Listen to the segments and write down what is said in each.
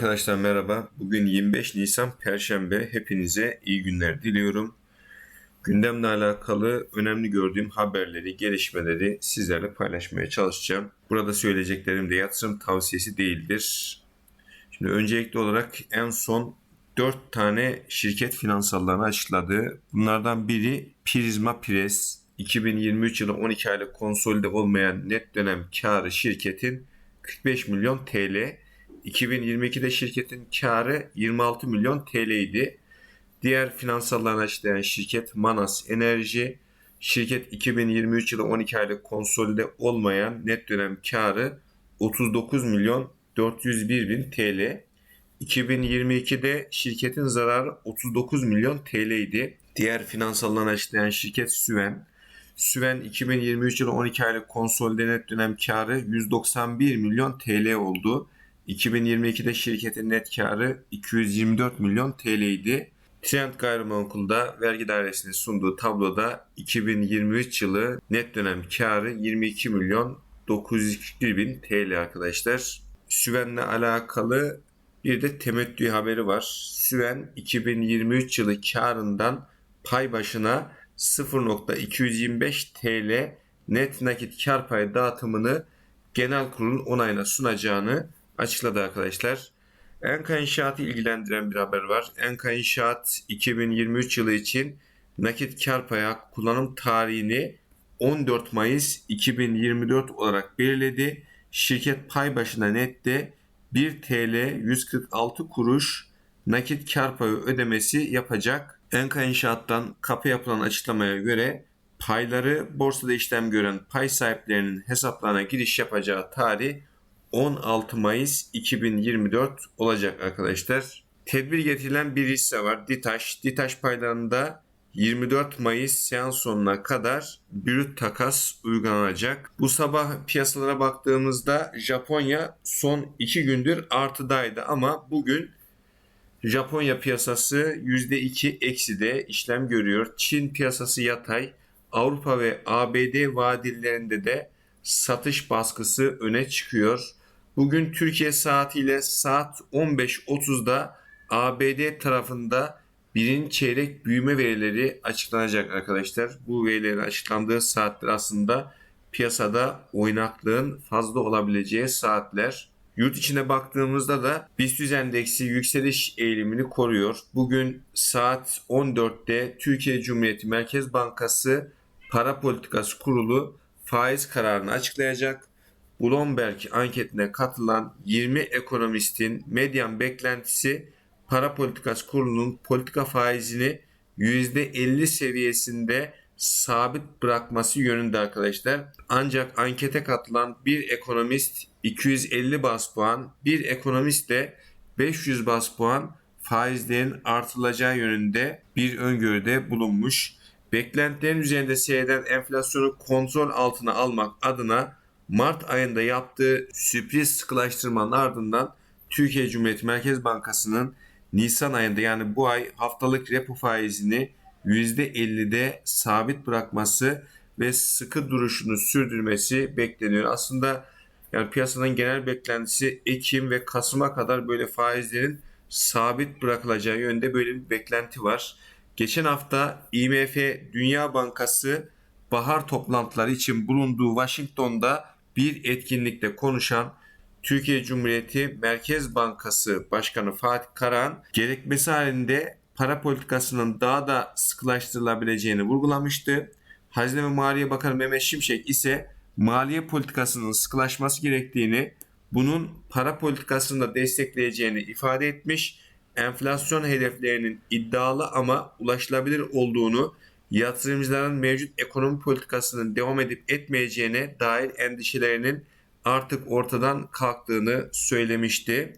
Arkadaşlar merhaba. Bugün 25 Nisan Perşembe. Hepinize iyi günler diliyorum. Gündemle alakalı önemli gördüğüm haberleri, gelişmeleri sizlerle paylaşmaya çalışacağım. Burada söyleyeceklerim de yatırım tavsiyesi değildir. Şimdi öncelikli olarak en son 4 tane şirket finansallarını açıkladı. Bunlardan biri Prisma Pres. 2023 yılı 12 aylık konsolide olmayan net dönem karı şirketin 45 milyon TL. 2022'de şirketin karı 26 milyon TL idi. Diğer finansallarını açıklayan şirket Manas Enerji. Şirket 2023 yılı 12 aylık konsolide olmayan net dönem karı 39 milyon 401 bin TL. 2022'de şirketin zararı 39 milyon TL idi. Diğer finansallarını açıklayan şirket Süven. Süven 2023 yılı 12 aylık konsolide net dönem karı 191 milyon TL oldu. 2022'de şirketin net karı 224 milyon TL idi. Trend Gayrimenkul'da vergi dairesinin sunduğu tabloda 2023 yılı net dönem karı 22 milyon 941 bin TL arkadaşlar. Süven'le alakalı bir de temettü haberi var. Süven 2023 yılı karından pay başına 0.225 TL net nakit kar payı dağıtımını genel kurulun onayına sunacağını açıkladı arkadaşlar. Enka İnşaat'ı ilgilendiren bir haber var. Enka İnşaat 2023 yılı için nakit kar payı kullanım tarihini 14 Mayıs 2024 olarak belirledi. Şirket pay başına nette 1 TL 146 kuruş nakit kar payı ödemesi yapacak. Enka İnşaat'tan kapı yapılan açıklamaya göre payları borsada işlem gören pay sahiplerinin hesaplarına giriş yapacağı tarih 16 Mayıs 2024 olacak arkadaşlar. Tedbir getirilen bir hisse var. Ditaş. Ditaş paylarında 24 Mayıs seans sonuna kadar brüt takas uygulanacak. Bu sabah piyasalara baktığımızda Japonya son 2 gündür artıdaydı ama bugün Japonya piyasası %2 ekside işlem görüyor. Çin piyasası yatay. Avrupa ve ABD vadillerinde de satış baskısı öne çıkıyor. Bugün Türkiye saatiyle saat 15.30'da ABD tarafında birinci çeyrek büyüme verileri açıklanacak arkadaşlar. Bu verilerin açıklandığı saatler aslında piyasada oynaklığın fazla olabileceği saatler. Yurt içine baktığımızda da BIST endeksi yükseliş eğilimini koruyor. Bugün saat 14'te Türkiye Cumhuriyeti Merkez Bankası Para Politikası Kurulu faiz kararını açıklayacak. Bloomberg anketine katılan 20 ekonomistin medyan beklentisi para politikası kurulunun politika faizini %50 seviyesinde sabit bırakması yönünde arkadaşlar. Ancak ankete katılan bir ekonomist 250 bas puan, bir ekonomist de 500 bas puan faizlerin artılacağı yönünde bir öngörüde bulunmuş. Beklentilerin üzerinde seyreden enflasyonu kontrol altına almak adına Mart ayında yaptığı sürpriz sıkılaştırmanın ardından Türkiye Cumhuriyeti Merkez Bankası'nın Nisan ayında yani bu ay haftalık repo faizini %50'de sabit bırakması ve sıkı duruşunu sürdürmesi bekleniyor. Aslında yani piyasanın genel beklentisi Ekim ve Kasım'a kadar böyle faizlerin sabit bırakılacağı yönde böyle bir beklenti var. Geçen hafta IMF Dünya Bankası bahar toplantıları için bulunduğu Washington'da bir etkinlikte konuşan Türkiye Cumhuriyeti Merkez Bankası Başkanı Fatih Karahan gerekmesi halinde para politikasının daha da sıkılaştırılabileceğini vurgulamıştı. Hazine ve Maliye Bakanı Mehmet Şimşek ise maliye politikasının sıkılaşması gerektiğini, bunun para politikasını da destekleyeceğini ifade etmiş. Enflasyon hedeflerinin iddialı ama ulaşılabilir olduğunu, yatırımcıların mevcut ekonomi politikasının devam edip etmeyeceğine dair endişelerinin artık ortadan kalktığını söylemişti.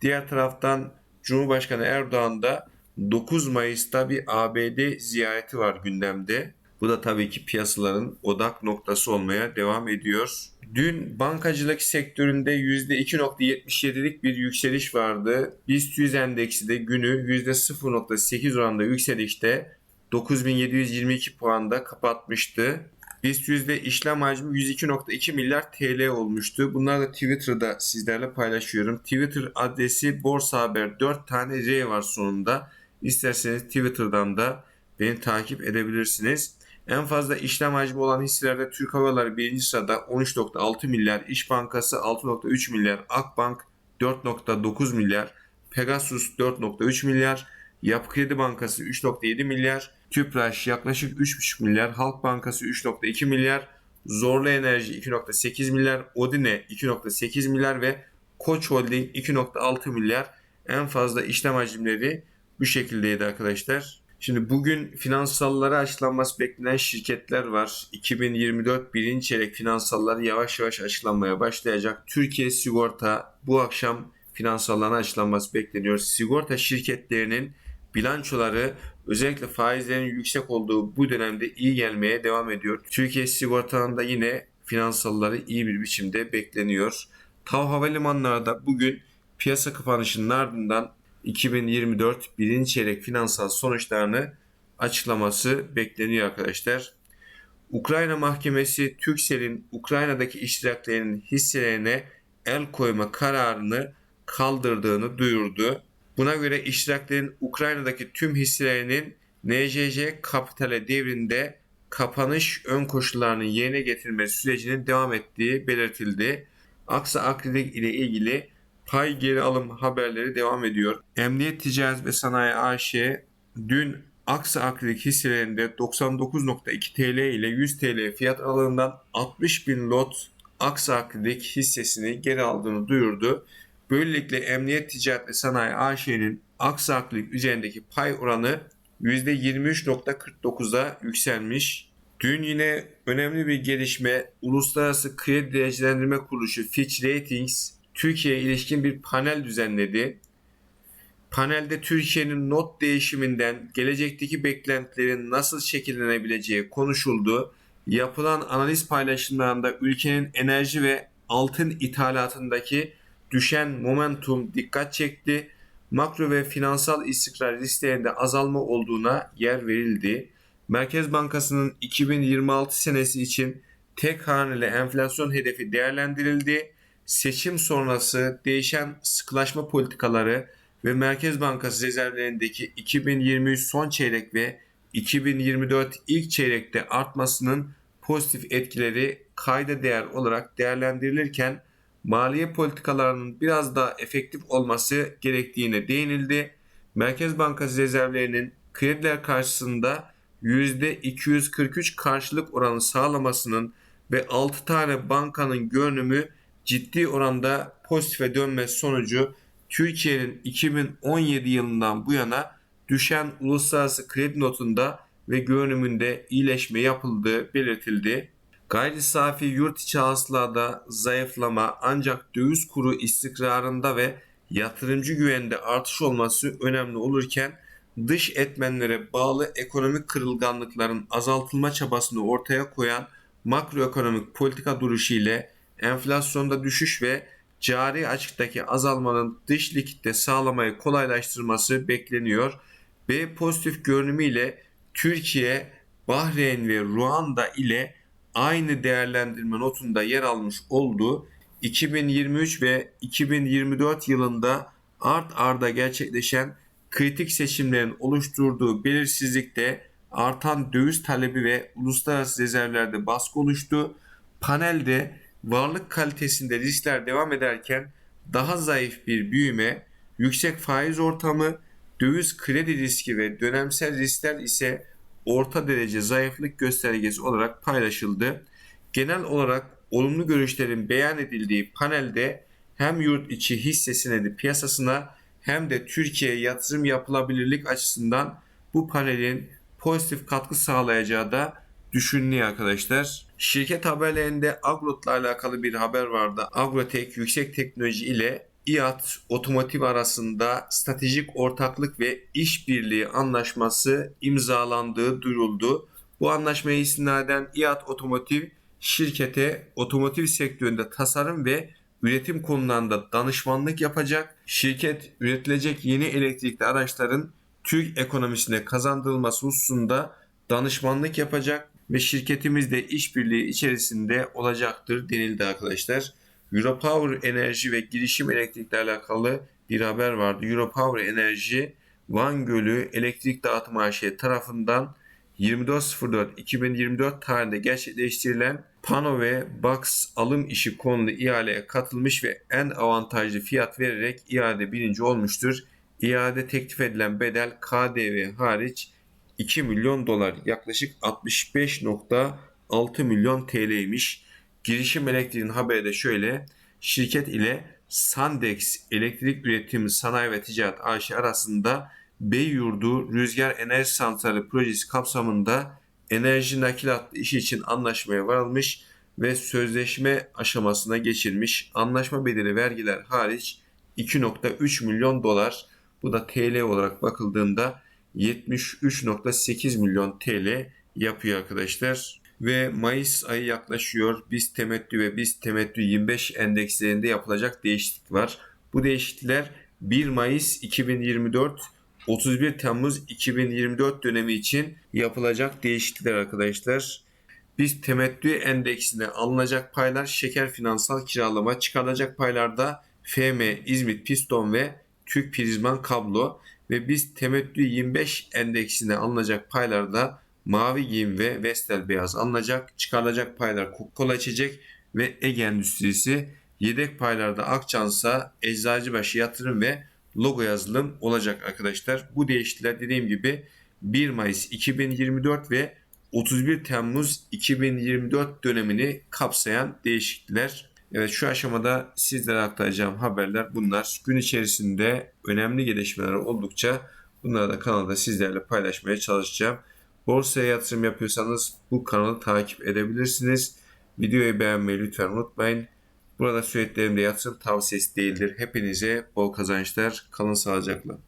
Diğer taraftan Cumhurbaşkanı Erdoğan da 9 Mayıs'ta bir ABD ziyareti var gündemde. Bu da tabii ki piyasaların odak noktası olmaya devam ediyor. Dün bankacılık sektöründe %2.77'lik bir yükseliş vardı. BIST 100 endeksi de günü %0.8 oranda yükselişte 9722 puanda kapatmıştı. BIST yüzde işlem hacmi 102.2 milyar TL olmuştu. Bunları da Twitter'da sizlerle paylaşıyorum. Twitter adresi Borsa Haber 4 tane R var sonunda. İsterseniz Twitter'dan da beni takip edebilirsiniz. En fazla işlem hacmi olan hisselerde Türk Hava Yolları 1. sırada 13.6 milyar, İş Bankası 6.3 milyar, Akbank 4.9 milyar, Pegasus 4.3 milyar, Yapı Kredi Bankası 3.7 milyar, Tüpraş yaklaşık 3.5 milyar, Halk Bankası 3.2 milyar, Zorlu Enerji 2.8 milyar, Odine 2.8 milyar ve Koç Holding 2.6 milyar en fazla işlem hacimleri bu şekildeydi arkadaşlar. Şimdi bugün finansallara açıklanması beklenen şirketler var. 2024 birinci çeyrek finansalları yavaş yavaş açıklanmaya başlayacak. Türkiye Sigorta bu akşam finansallarına açıklanması bekleniyor. Sigorta şirketlerinin bilançoları özellikle faizlerin yüksek olduğu bu dönemde iyi gelmeye devam ediyor. Türkiye Sigorta'nın da yine finansalları iyi bir biçimde bekleniyor. TAV Havalimanları da bugün piyasa kapanışının ardından 2024 birinci çeyrek finansal sonuçlarını açıklaması bekleniyor arkadaşlar. Ukrayna Mahkemesi Türkcell'in Ukrayna'daki iştiraklerinin hisselerine el koyma kararını kaldırdığını duyurdu. Buna göre iştiraklerin Ukrayna'daki tüm hisselerinin NJJ Kapital'e devrinde kapanış ön koşullarının yerine getirme sürecinin devam ettiği belirtildi. Aksa Akrilik ile ilgili pay geri alım haberleri devam ediyor. Emniyet Ticaret ve Sanayi AŞ dün Aksa Akrilik hisselerinde 99.2 TL ile 100 TL fiyat aralığından 60 bin lot Aksa Akrilik hissesini geri aldığını duyurdu. Böylelikle Emniyet Ticaret ve Sanayi AŞ'nin Aksa Akrilik üzerindeki pay oranı %23.49'a yükselmiş. Dün yine önemli bir gelişme Uluslararası Kredi Derecelendirme Kuruluşu Fitch Ratings Türkiye'ye ilişkin bir panel düzenledi. Panelde Türkiye'nin not değişiminden gelecekteki beklentilerin nasıl şekillenebileceği konuşuldu. Yapılan analiz paylaşımlarında ülkenin enerji ve altın ithalatındaki düşen momentum dikkat çekti. Makro ve finansal istikrar risklerinde azalma olduğuna yer verildi. Merkez Bankası'nın 2026 senesi için tek haneli enflasyon hedefi değerlendirildi seçim sonrası değişen sıkılaşma politikaları ve Merkez Bankası rezervlerindeki 2023 son çeyrek ve 2024 ilk çeyrekte artmasının pozitif etkileri kayda değer olarak değerlendirilirken maliye politikalarının biraz daha efektif olması gerektiğine değinildi. Merkez Bankası rezervlerinin krediler karşısında %243 karşılık oranı sağlamasının ve 6 tane bankanın görünümü ciddi oranda pozitife dönmesi sonucu Türkiye'nin 2017 yılından bu yana düşen uluslararası kredi notunda ve görünümünde iyileşme yapıldığı belirtildi. Gayri safi yurt içi hasılada zayıflama ancak döviz kuru istikrarında ve yatırımcı güvende artış olması önemli olurken dış etmenlere bağlı ekonomik kırılganlıkların azaltılma çabasını ortaya koyan makroekonomik politika duruşu ile enflasyonda düşüş ve cari açıktaki azalmanın dış likitte sağlamayı kolaylaştırması bekleniyor. B pozitif görünümü ile Türkiye, Bahreyn ve Ruanda ile aynı değerlendirme notunda yer almış olduğu 2023 ve 2024 yılında art arda gerçekleşen kritik seçimlerin oluşturduğu belirsizlikte artan döviz talebi ve uluslararası rezervlerde baskı oluştu. Panelde varlık kalitesinde riskler devam ederken daha zayıf bir büyüme, yüksek faiz ortamı, döviz kredi riski ve dönemsel riskler ise orta derece zayıflık göstergesi olarak paylaşıldı. Genel olarak olumlu görüşlerin beyan edildiği panelde hem yurt içi hisse senedi piyasasına hem de Türkiye'ye yatırım yapılabilirlik açısından bu panelin pozitif katkı sağlayacağı da düşünülüyor arkadaşlar. Şirket haberlerinde Agrot'la alakalı bir haber vardı. Agrotek yüksek teknoloji ile İAT Otomotiv arasında stratejik ortaklık ve işbirliği anlaşması imzalandığı duyuruldu. Bu anlaşmaya istinaden İAT Otomotiv şirkete otomotiv sektöründe tasarım ve üretim konularında danışmanlık yapacak. Şirket üretilecek yeni elektrikli araçların Türk ekonomisine kazandırılması hususunda danışmanlık yapacak ve şirketimiz de işbirliği içerisinde olacaktır denildi arkadaşlar. Europower Enerji ve girişim elektrikle alakalı bir haber vardı. Europower Enerji Van Gölü Elektrik Dağıtım AŞ tarafından 24.04.2024 tarihinde gerçekleştirilen pano ve box alım işi konulu ihaleye katılmış ve en avantajlı fiyat vererek iade birinci olmuştur. İade teklif edilen bedel KDV hariç 2 milyon dolar yaklaşık 65.6 milyon TL'ymiş. Girişim Elektriğin haberi de şöyle. Şirket ile Sandex Elektrik Üretim Sanayi ve Ticaret AŞ arasında Beyyurdu Rüzgar Enerji Santrali projesi kapsamında enerji nakilatı işi için anlaşmaya varılmış ve sözleşme aşamasına geçilmiş. Anlaşma bedeli vergiler hariç 2.3 milyon dolar. Bu da TL olarak bakıldığında 73.8 milyon TL yapıyor arkadaşlar. Ve Mayıs ayı yaklaşıyor. Biz temettü ve biz temettü 25 endekslerinde yapılacak değişiklik var. Bu değişiklikler 1 Mayıs 2024 31 Temmuz 2024 dönemi için yapılacak değişiklikler arkadaşlar. Biz temettü endeksine alınacak paylar şeker finansal kiralama çıkarılacak paylarda FM, İzmit Piston ve Türk Prizman Kablo ve biz temettü 25 endeksine alınacak paylarda Mavi Giyim ve Vestel Beyaz alınacak. Çıkarılacak paylar Coca-Cola içecek ve Ege Endüstrisi. Yedek paylarda Akçansa, Eczacıbaşı Yatırım ve logo yazılım olacak arkadaşlar. Bu değişiklikler dediğim gibi 1 Mayıs 2024 ve 31 Temmuz 2024 dönemini kapsayan değişiklikler. Evet şu aşamada sizlere aktaracağım haberler bunlar. Gün içerisinde önemli gelişmeler oldukça bunları da kanalda sizlerle paylaşmaya çalışacağım. Borsaya yatırım yapıyorsanız bu kanalı takip edebilirsiniz. Videoyu beğenmeyi lütfen unutmayın. Burada de yatırım tavsiyesi değildir. Hepinize bol kazançlar. Kalın sağlıcakla.